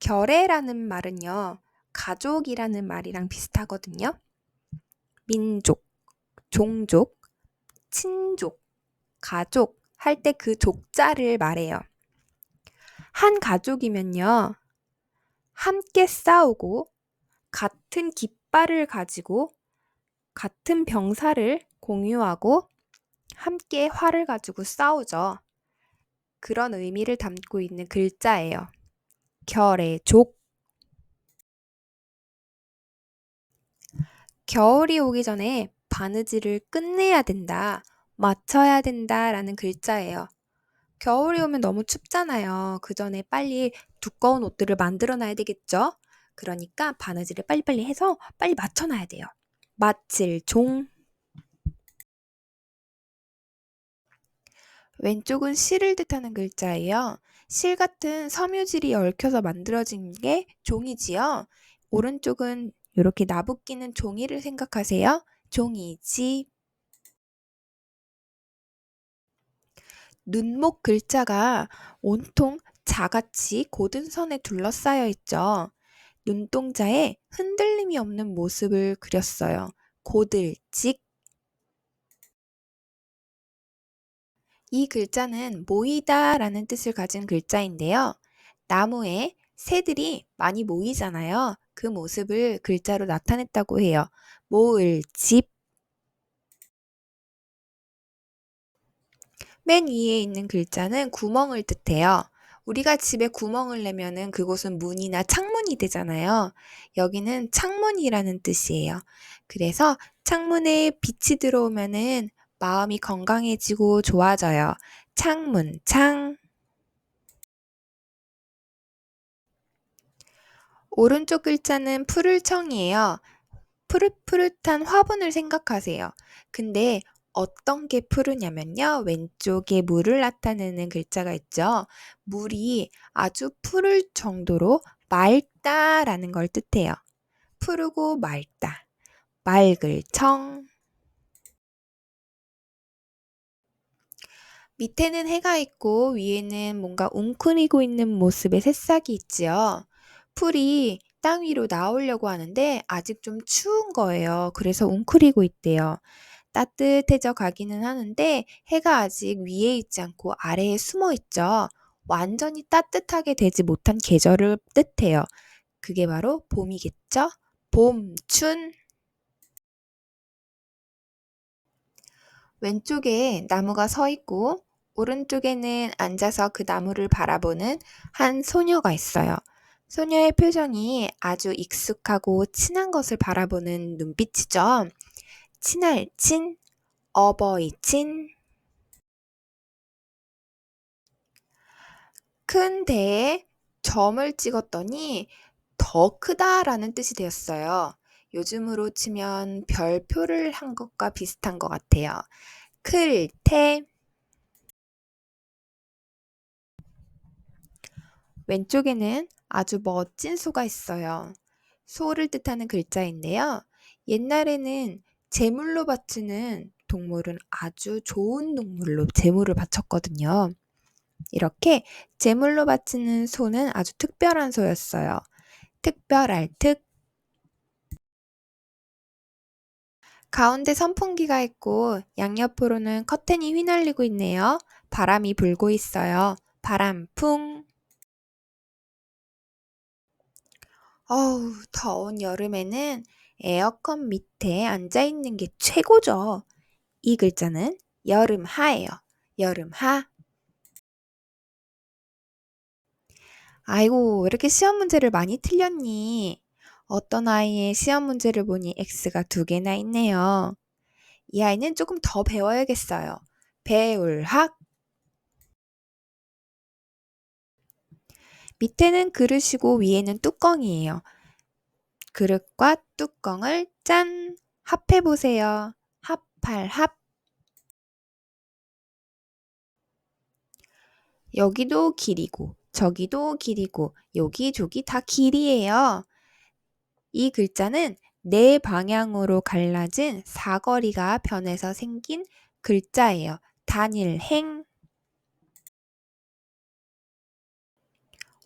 결애라는 말은요, 가족이라는 말이랑 비슷하거든요. 민족, 종족, 친족, 가족 할 때 그 족자를 말해요. 한 가족이면요, 함께 싸우고, 같은 깃발을 가지고, 같은 병사를 공유하고, 함께 활을 가지고 싸우죠. 그런 의미를 담고 있는 글자예요. 결의 족. 겨울이 오기 전에 바느질을 끝내야 된다, 맞춰야 된다 라는 글자예요. 겨울이 오면 너무 춥잖아요. 그 전에 빨리 두꺼운 옷들을 만들어 놔야 되겠죠? 그러니까 바느질을 빨리빨리 해서 빨리 맞춰 놔야 돼요. 마칠 종. 왼쪽은 실을 뜻하는 글자예요. 실 같은 섬유질이 얽혀서 만들어진 게 종이지요. 오른쪽은 이렇게 나붓기는 종이를 생각하세요. 종이지. 눈목 글자가 온통 자같이 고든 선에 둘러싸여 있죠. 눈동자에 흔들림이 없는 모습을 그렸어요. 고들직. 이 글자는 모이다 라는 뜻을 가진 글자인데요. 나무에 새들이 많이 모이잖아요. 그 모습을 글자로 나타냈다고 해요. 모을 집. 맨 위에 있는 글자는 구멍을 뜻해요. 우리가 집에 구멍을 내면은 그곳은 문이나 창문이 되잖아요. 여기는 창문이라는 뜻이에요. 그래서 창문에 빛이 들어오면은 마음이 건강해지고 좋아져요. 창문, 창. 오른쪽 글자는 푸를 청이에요. 푸릇푸릇한 화분을 생각하세요. 근데 어떤 게 푸르냐면요. 왼쪽에 물을 나타내는 글자가 있죠. 물이 아주 푸를 정도로 맑다라는 걸 뜻해요. 푸르고 맑다. 맑을 청. 밑에는 해가 있고 위에는 뭔가 웅크리고 있는 모습의 새싹이 있지요. 풀이 땅 위로 나오려고 하는데 아직 좀 추운 거예요. 그래서 웅크리고 있대요. 따뜻해져 가기는 하는데 해가 아직 위에 있지 않고 아래에 숨어 있죠. 완전히 따뜻하게 되지 못한 계절을 뜻해요. 그게 바로 봄이겠죠? 봄, 춘. 왼쪽에 나무가 서 있고 오른쪽에는 앉아서 그 나무를 바라보는 한 소녀가 있어요. 소녀의 표정이 아주 익숙하고 친한 것을 바라보는 눈빛이죠. 친할 친, 어버이 친. 큰 대에 점을 찍었더니 더 크다라는 뜻이 되었어요. 요즘으로 치면 별표를 한 것과 비슷한 것 같아요. 클, 태. 왼쪽에는 아주 멋진 소가 있어요. 소를 뜻하는 글자인데요. 옛날에는 제물로 바치는 동물은 아주 좋은 동물로 제물을 바쳤거든요. 이렇게 제물로 바치는 소는 아주 특별한 소였어요. 특별할 특. 가운데 선풍기가 있고 양옆으로는 커튼이 휘날리고 있네요. 바람이 불고 있어요. 바람풍. 어우, 더운 여름에는 에어컨 밑에 앉아 있는 게 최고죠. 이 글자는 여름하예요. 여름하. 아이고, 왜 이렇게 시험 문제를 많이 틀렸니? 어떤 아이의 시험 문제를 보니 X가 두 개나 있네요. 이 아이는 조금 더 배워야겠어요. 배울 학. 밑에는 그릇이고 위에는 뚜껑이에요. 그릇과 뚜껑을 짠! 합해보세요. 합할 합. 여기도 길이고, 저기도 길이고, 여기저기 다 길이에요. 이 글자는 네 방향으로 갈라진 사거리가 변해서 생긴 글자예요. 단일, 행.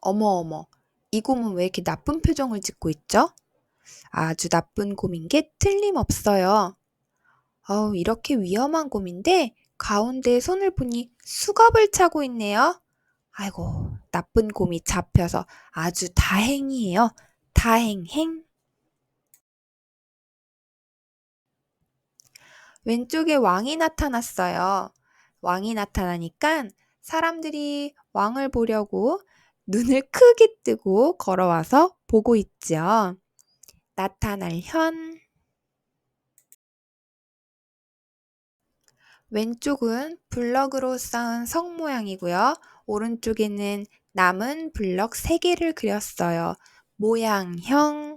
어머, 어머. 이 곰은 왜 이렇게 나쁜 표정을 짓고 있죠? 아주 나쁜 곰인 게 틀림없어요. 어우, 이렇게 위험한 곰인데 가운데 손을 보니 수갑을 차고 있네요. 아이고, 나쁜 곰이 잡혀서 아주 다행이에요. 다행행. 왼쪽에 왕이 나타났어요. 왕이 나타나니까 사람들이 왕을 보려고 눈을 크게 뜨고 걸어와서 보고 있죠. 나타날 현. 왼쪽은 블럭으로 쌓은 성 모양이고요. 오른쪽에는 남은 블럭 3개를 그렸어요. 모양형.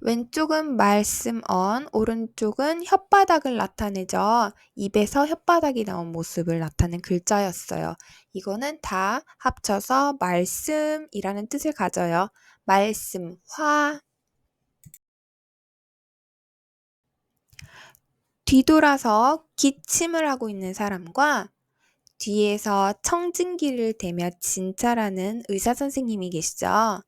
왼쪽은 말씀 언, 오른쪽은 혓바닥을 나타내죠. 입에서 혓바닥이 나온 모습을 나타낸 글자였어요. 이거는 다 합쳐서 말씀이라는 뜻을 가져요. 말씀, 화. 뒤돌아서 기침을 하고 있는 사람과 뒤에서 청진기를 대며 진찰하는 의사 선생님이 계시죠.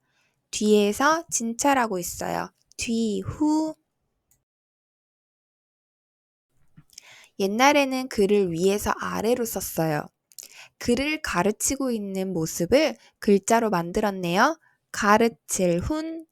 뒤에서 진찰하고 있어요. 뒤, 후. 옛날에는 글을 위에서 아래로 썼어요. 글을 가르치고 있는 모습을 글자로 만들었네요. 가르칠 훈.